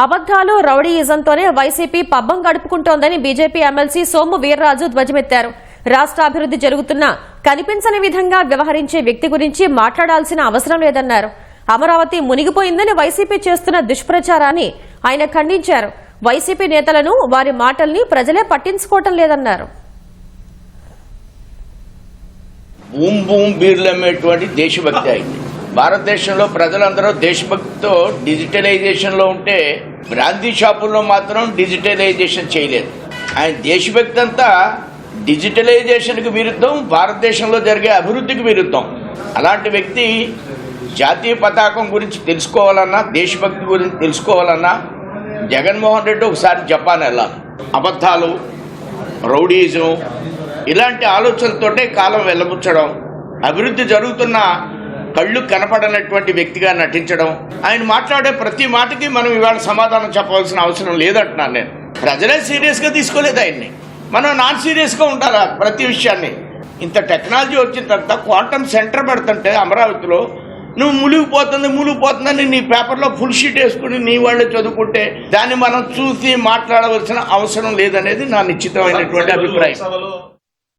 అబద్దాలు రౌడీయిజంతోనే వైసీపీ పబ్బం గడుపుకుంటోందని బీజేపీ ఎమ్మెల్సీ సోము వీర్రాజు ధ్వజమెత్తారు. రాష్ట్ర అభివృద్ధి జరుగుతున్నా కనిపించని విధంగా వ్యవహరించే వ్యక్తి గురించి మాట్లాడాల్సిన అవసరం లేదన్నారు. అమరావతి మునిగిపోయిందని వైసీపీ చేస్తున్న దుష్ప్రచారాన్ని ఆయన ఖండించారు. వైసీపీ నేతలను వారి మాటల్ని ప్రజలే పట్టించుకోవటం లేదన్నారు. దేశభక్తి అయింది భారతదేశంలో ప్రజలందరూ దేశభక్తితో డిజిటలైజేషన్లో ఉంటే బ్రాందీ షాపుల్లో మాత్రం డిజిటలైజేషన్ చేయలేదు. ఆయన దేశభక్తి అంతా డిజిటలైజేషన్కి విరుద్ధం భారతదేశంలో జరిగే అభివృద్ధికి విరుద్ధం. అలాంటి వ్యక్తి జాతీయ పతాకం గురించి తెలుసుకోవాలన్నా దేశభక్తి గురించి తెలుసుకోవాలన్నా జగన్మోహన్ రెడ్డి ఒకసారి జపాన్ వెళ్ళాలి. అబద్ధాలు రౌడీజం ఇలాంటి ఆలోచనలతోటే కాలం వెళ్ళబుచ్చడం అభివృద్ధి జరుగుతున్న కళ్ళు కనపడనటువంటి వ్యక్తిగా నటించడం. ఆయన మాట్లాడే ప్రతి మాటకి మనం ఇవాళ సమాధానం చెప్పవలసిన అవసరం లేదంటున్నాను నేను. ప్రజలే సీరియస్గా తీసుకోలేదు ఆయన్ని. మనం నాన్ సీరియస్గా ఉండాలా ప్రతి విషయాన్ని? ఇంత టెక్నాలజీ వచ్చిన తర్వాత క్వాంటమ్ సెంటర్ పెడుతుంటే అమరావతిలో నువ్వు మునిగిపోతుంది మునిగిపోతుందని నీ పేపర్లో ఫుల్ షీట్ వేసుకుని నీ వాళ్ళే చదువుకుంటే దాన్ని మనం చూసి మాట్లాడవలసిన అవసరం లేదనేది నా నిశ్చితమైనటువంటి అభిప్రాయం.